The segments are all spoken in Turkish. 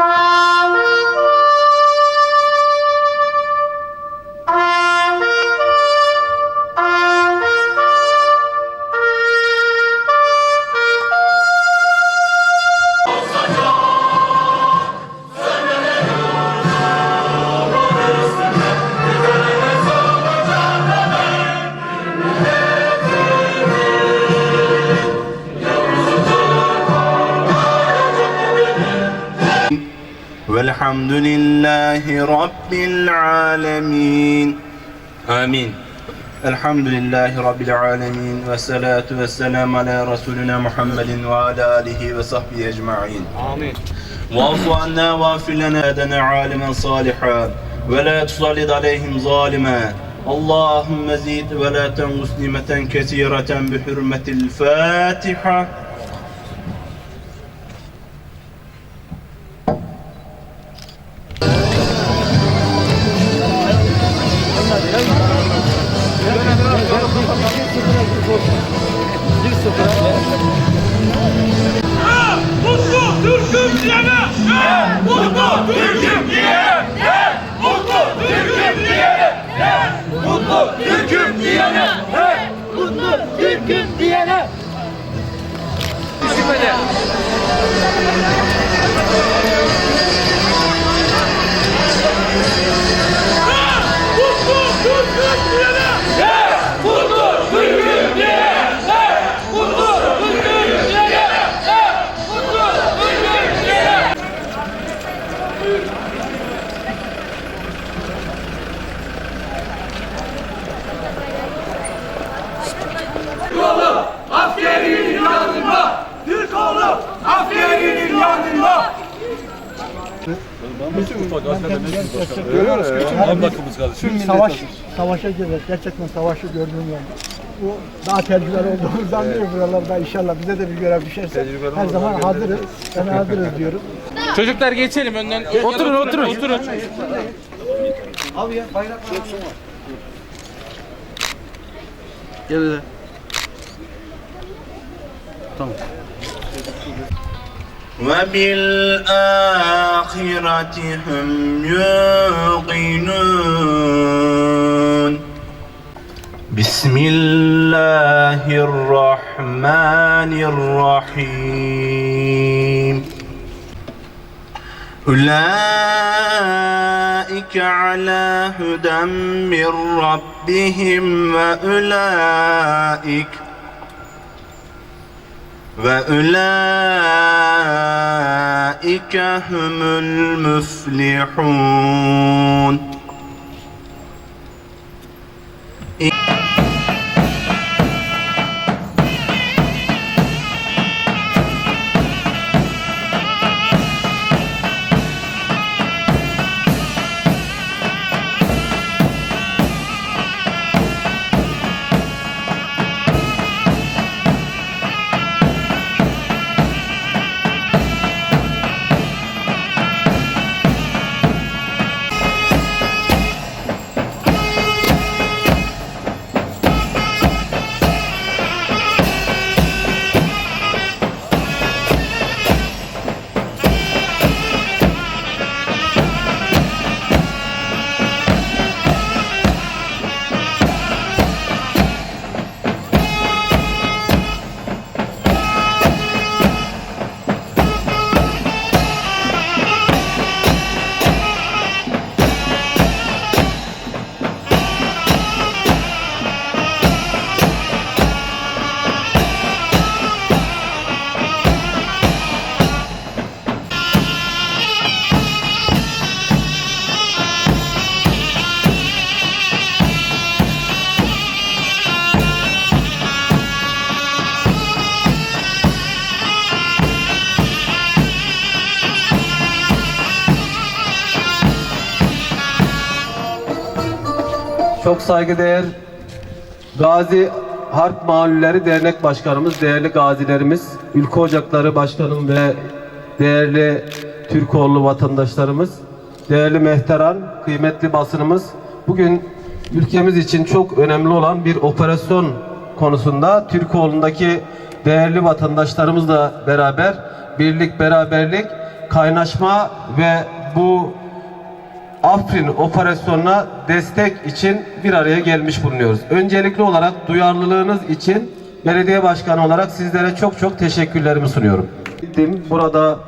Ah! والحمد لله رب العالمين آمين الحمد لله رب العالمين والصلاة والسلام على رسولنا محمد وعلى آله وصحبه أجمعين Amin. واعف عنا واغفر لنا أدنا عالما صالحا ولا تسلط عليهم ظالما اللهم زد ولا تنقص نعمة كثيرة بحرمة الفاتحة Tüm savaş, savaşa gireceğiz. Gerçekten savaşı gördüğüm yer. Bu daha tecrübeli olduğumuzdan değil buralarda inşallah bize de bir görev düşerse her zaman hazırız. Ben hazırız diyorum. Çocuklar geçelim önden. Oturun oturun. Oturun. وبالآخرة هم يوقنون. بسم الله الرحمن الرحيم. أولئك على هدى من ربهم وأولئك وأولئك هم المفلحون Çok saygıdeğer Gazi Harp Mahulleri Dernek Başkanımız, değerli gazilerimiz, Ülke Ocakları Başkanım ve değerli Türkoğlu vatandaşlarımız, değerli mehteran, kıymetli basınımız, bugün ülkemiz için çok önemli olan bir operasyon konusunda Türkoğlu'ndaki değerli vatandaşlarımızla beraber birlik, beraberlik kaynaşma ve bu Afrin operasyonuna destek için bir araya gelmiş bulunuyoruz. Öncelikli olarak duyarlılığınız için belediye başkanı olarak sizlere çok çok teşekkürlerimi sunuyorum. Burada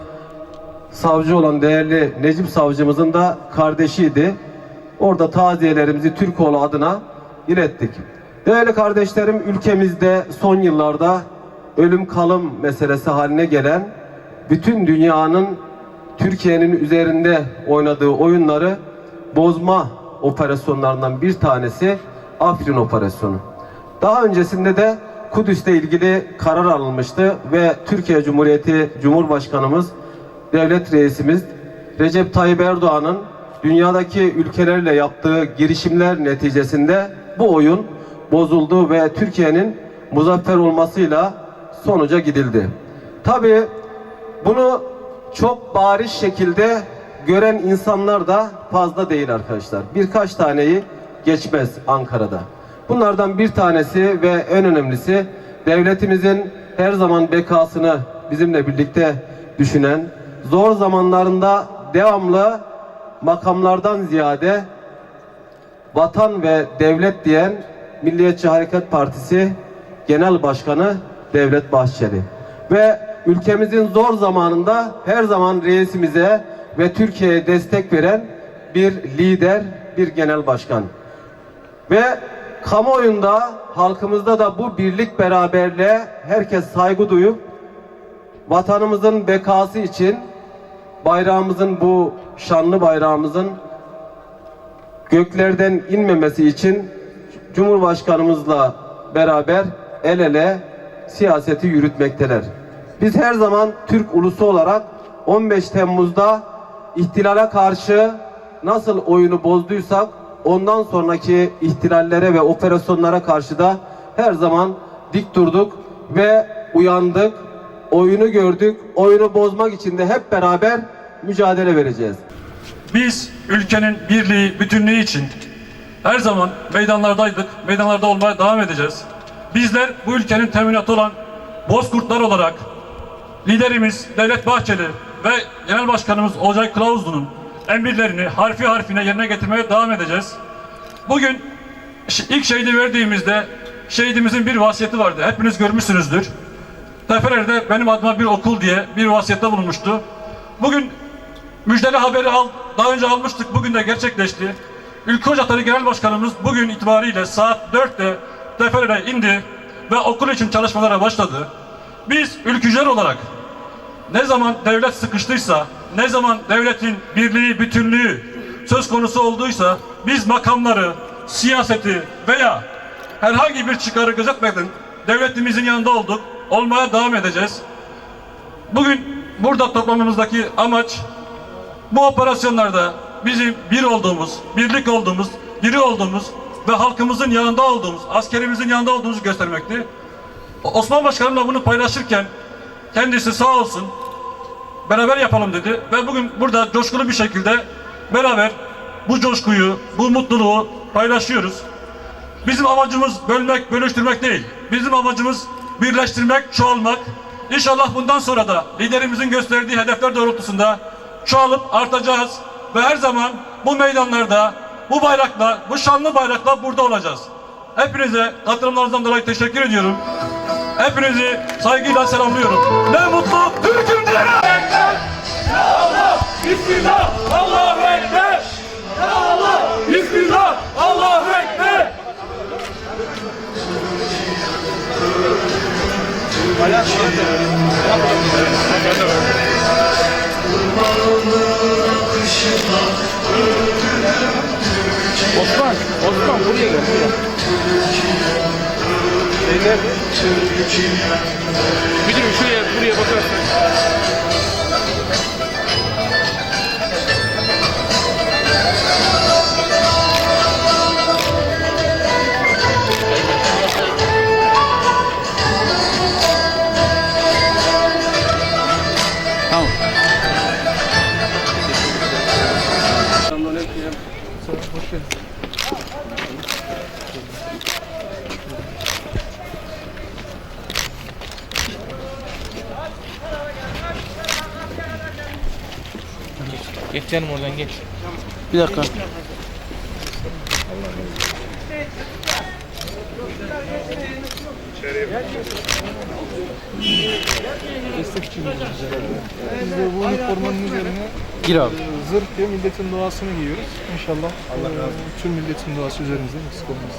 savcı olan değerli Necip savcımızın da kardeşiydi. Orada taziyelerimizi Türkoğlu adına ilettik. Değerli kardeşlerim ülkemizde son yıllarda ölüm kalım meselesi haline gelen bütün dünyanın Türkiye'nin üzerinde oynadığı oyunları bozma operasyonlarından bir tanesi Afrin operasyonu. Daha öncesinde de Kudüs'le ilgili karar alınmıştı ve Türkiye Cumhuriyeti Cumhurbaşkanımız, devlet reisimiz Recep Tayyip Erdoğan'ın dünyadaki ülkelerle yaptığı girişimler neticesinde bu oyun bozuldu ve Türkiye'nin muzaffer olmasıyla sonuca gidildi. Tabii bunu çok bariz şekilde gören insanlar da fazla değil arkadaşlar. Birkaç taneyi geçmez Ankara'da. Bunlardan bir tanesi ve en önemlisi devletimizin her zaman bekasını bizimle birlikte düşünen, zor zamanlarında devamlı makamlardan ziyade vatan ve devlet diyen Milliyetçi Hareket Partisi Genel Başkanı Devlet Bahçeli. Ve ülkemizin zor zamanında her zaman reisimize ve Türkiye'ye destek veren bir lider, bir genel başkan. Ve kamuoyunda, halkımızda da bu birlik beraberliğe herkes saygı duyup vatanımızın bekası için bayrağımızın bu şanlı bayrağımızın göklerden inmemesi için Cumhurbaşkanımızla beraber el ele siyaseti yürütmekteler. Biz her zaman Türk ulusu olarak 15 Temmuz'da ihtilale karşı nasıl oyunu bozduysak ondan sonraki ihtilallere ve operasyonlara karşı da her zaman dik durduk ve uyandık. Oyunu gördük. Oyunu bozmak için de hep beraber mücadele vereceğiz. Biz ülkenin birliği, bütünlüğü için her zaman meydanlardaydık, meydanlarda olmaya devam edeceğiz. Bizler bu ülkenin teminatı olan bozkurtlar olarak liderimiz Devlet Bahçeli ve Genel Başkanımız Olcay Kılavuzlu'nun emirlerini harfi harfine yerine getirmeye devam edeceğiz. Bugün ilk şehidi verdiğimizde şehidimizin bir vasiyeti vardı. Hepiniz görmüşsünüzdür. Teferer'de benim adıma bir okul diye bir vasiyette bulunmuştu. Bugün müjdeli haberi al, daha önce almıştık, bugün de gerçekleşti. Ülke Ocakları Genel Başkanımız bugün itibariyle saat 4'te Teferer'e indi ve okul için çalışmalara başladı. Biz ülkücüler olarak ne zaman devlet sıkıştıysa, ne zaman devletin birliği, bütünlüğü söz konusu olduysa biz makamları, siyaseti veya herhangi bir çıkarı gözetmeden devletimizin yanında olduk, olmaya devam edeceğiz. Bugün burada toplamamızdaki amaç bu operasyonlarda bizim bir olduğumuz, birlik olduğumuz, diri olduğumuz ve halkımızın yanında olduğumuz, askerimizin yanında olduğumuzu göstermekti. Osman Başkanımla bunu paylaşırken kendisi sağ olsun beraber yapalım dedi ve bugün burada coşkulu bir şekilde beraber bu coşkuyu, bu mutluluğu paylaşıyoruz. Bizim amacımız bölmek, bölüştürmek değil. Bizim amacımız birleştirmek, çoğalmak. İnşallah bundan sonra da liderimizin gösterdiği hedefler doğrultusunda çoğalıp artacağız ve her zaman bu meydanlarda bu bayrakla, bu şanlı bayrakla burada olacağız. Hepinize katılımlarınızdan dolayı teşekkür ediyorum. Hepinizi saygıyla selamlıyorum. Ne mutlu Türk'üm diyene! Bismillah, Allahu Ekber. Allah, Bismillah, Allahu Ekber. Osman, Osman buraya gel. Müdürüm şuraya, buraya bakarsın. Tamam. Geç canım oradan geç. Bir dakika. Biz de bu üniformanın üzerine Gir abi. zırh diye milletin doğasını giyiyoruz. İnşallah Allah razı olsun. Tüm milletin doğası üzerimizde eksik olmaz.